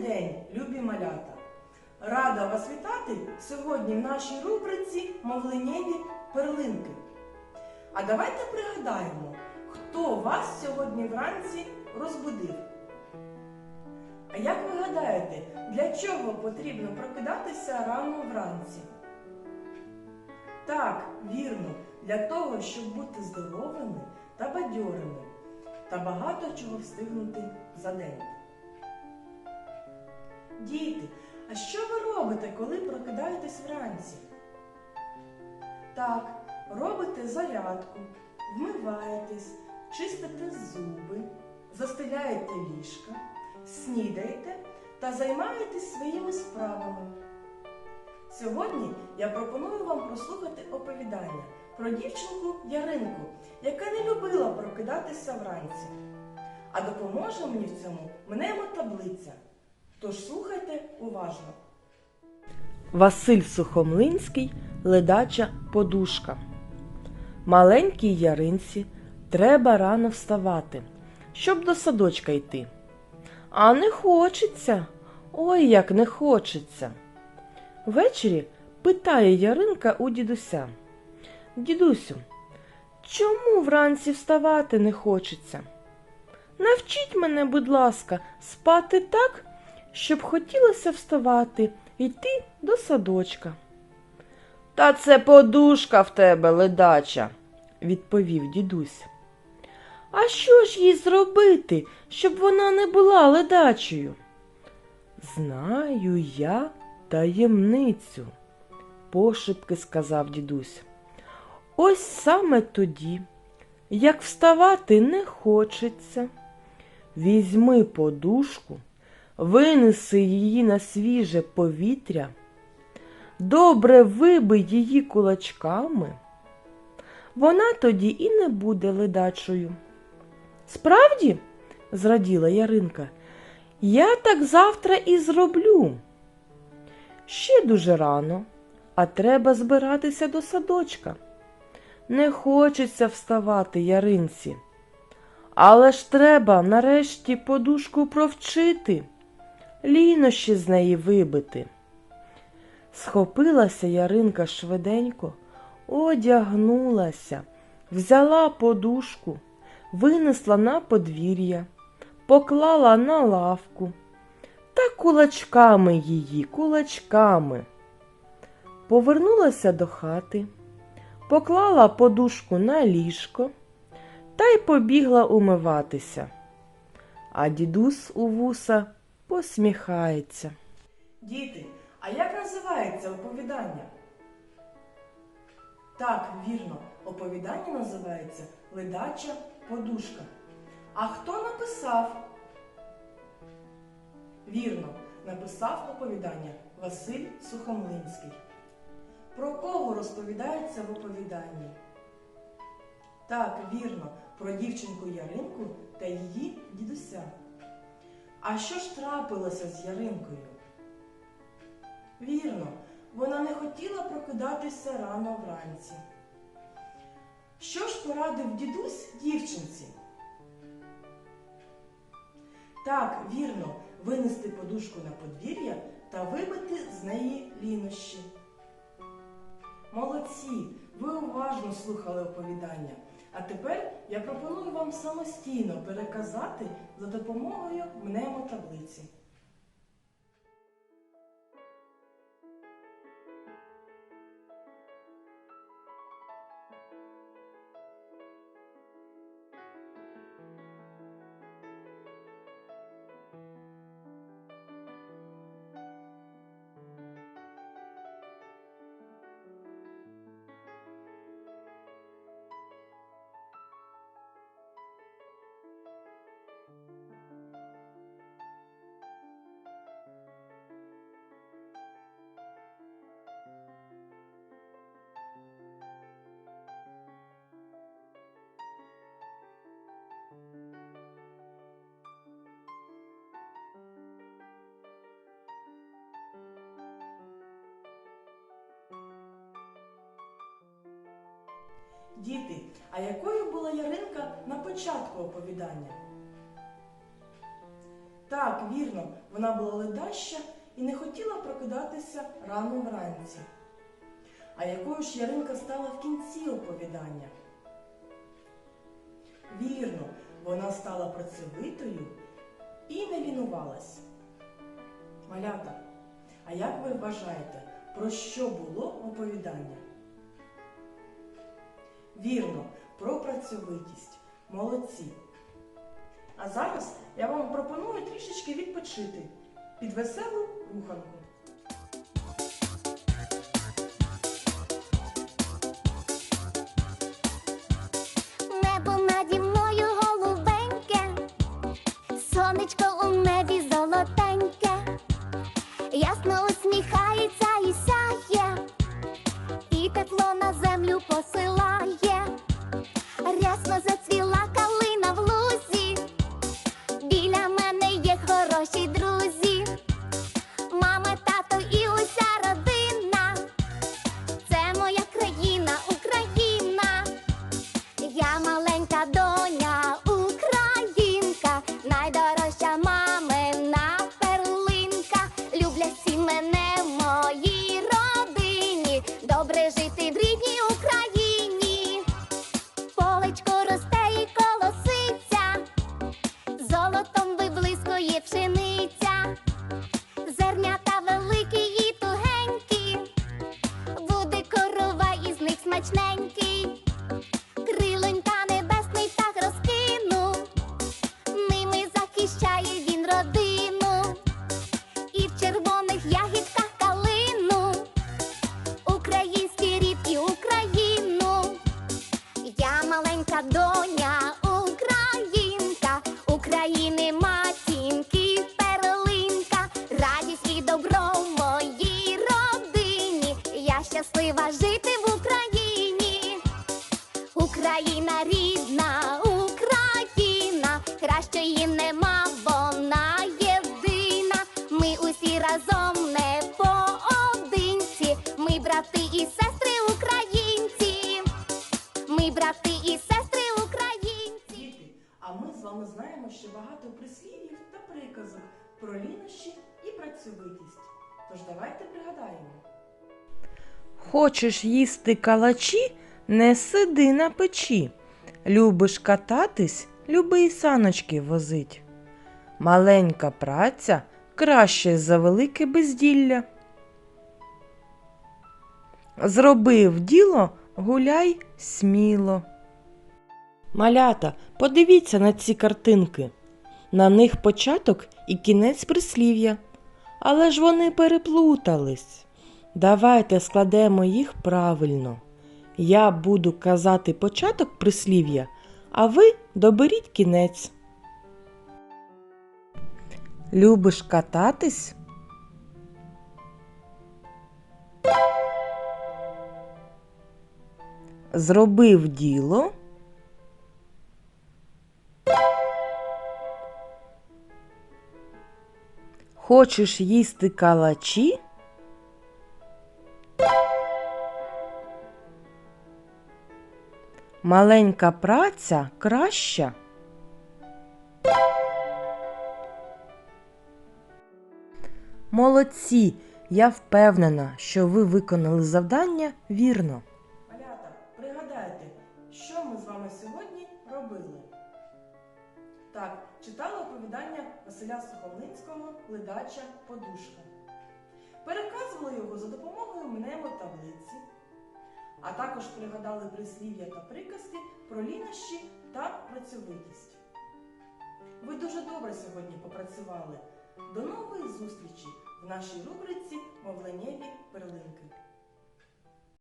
День, любі малята! Рада вас вітати сьогодні в нашій рубриці Мовленєві перлинки. А давайте пригадаємо, хто вас сьогодні вранці розбудив. А як ви гадаєте, для чого потрібно прокидатися рано вранці? Так, вірно, для того, щоб бути здоровими та бадьорими та багато чого встигнути за день. Діти, а що ви робите, коли прокидаєтесь вранці? Так, робите зарядку, вмиваєтесь, чистите зуби, застеляєте ліжка, снідаєте та займаєтесь своїми справами. Сьогодні я пропоную вам прослухати оповідання про дівчинку Яринку, яка не любила прокидатися вранці. А допоможе мені в цьому мнемо таблиця. Тож слухайте уважно. Василь Сухомлинський, ледача подушка. Маленькій яринці треба рано вставати, щоб до садочка йти. А не хочеться. Ой, як не хочеться. Ввечері питає Яринка у дідуся. Дідусю, чому вранці вставати не хочеться? Навчіть мене, будь ласка, спати так, щоб хотілося вставати йти до садочка. Та це подушка в тебе, ледача, відповів дідусь. А що ж їй зробити, щоб вона не була ледачою? Знаю я таємницю, пошепки сказав дідусь. Ось саме тоді, як вставати не хочеться, візьми подушку, винеси її на свіже повітря, добре вибий її кулачками, вона тоді і не буде ледачою. Справді, зраділа Яринка, я так завтра і зроблю. Ще дуже рано, а треба збиратися до садочка. Не хочеться вставати яринці. Але ж треба нарешті подушку провчити, лінощі з неї вибити. Схопилася яринка швиденько, одягнулася, взяла подушку, винесла на подвір'я, поклала на лавку та кулачками її, кулачками. Повернулася до хати, поклала подушку на ліжко та й побігла умиватися. А дідус у вуса посміхається. Діти, а як називається оповідання? Так, вірно, оповідання називається Ледача подушка. А хто написав? Вірно, написав оповідання Василь Сухомлинський. Про кого розповідається в оповіданні? Так, вірно, про дівчинку Яринку та її дідуся. А що ж трапилося з Яринкою? Вірно, вона не хотіла прокидатися рано вранці. Що ж порадив дідусь дівчинці? Так, вірно, винести подушку на подвір'я та вибити з неї лінощі. Молодці! Ви уважно слухали оповідання. А тепер я пропоную вам самостійно переказати за допомогою мнемотаблиці. Діти, а якою була Яринка на початку оповідання? Так, вірно, вона була ледаща і не хотіла прокидатися рано вранці. А якою ж Яринка стала в кінці оповідання? Вірно, вона стала працьовитою і не лінувалась. Малята, а як ви вважаєте, про що було оповідання? Вірно, про працьовитість. Молодці. А зараз я вам пропоную трішечки відпочити під веселу руханку. Небо наді мною голубеньке, сонечко у небі смачненький. Крилонька небесний так розкинув, ними захищає він родину, і в червоних ягідках калину, український рід і Україну. Я маленька доня, Україна, кращої нема, вона єдина. Ми усі разом не поодинці. Ми брати і сестри українці. Ми брати і сестри українці. Діти, а ми з вами знаємо ще багато прислів'їв та приказок про лінощі і працьовитість. Тож давайте пригадаємо. Хочеш їсти калачі, не сиди на печі. Любиш кататись, люби й саночки возить. Маленька праця краще за велике безділля. Зробив діло, гуляй сміло. Малята, подивіться на ці картинки. На них початок і кінець прислів'я. Але ж вони переплутались. Давайте складемо їх правильно. Я буду казати початок прислів'я, а ви доберіть кінець. Любиш кататись? Зробив діло. Хочеш їсти калачі? Маленька праця краща. Молодці! Я впевнена, що ви виконали завдання вірно. Малята, пригадайте, що ми з вами сьогодні робили? Так, читали оповідання Василя Сухомлинського Ледача подушка. Переказували його за допомогою мнемотаблиці, а також пригадали прислів'я та приказки про лінощі та працьовитість. Ви дуже добре сьогодні попрацювали. До нової зустрічі в нашій рубриці Мовленєві перлинки.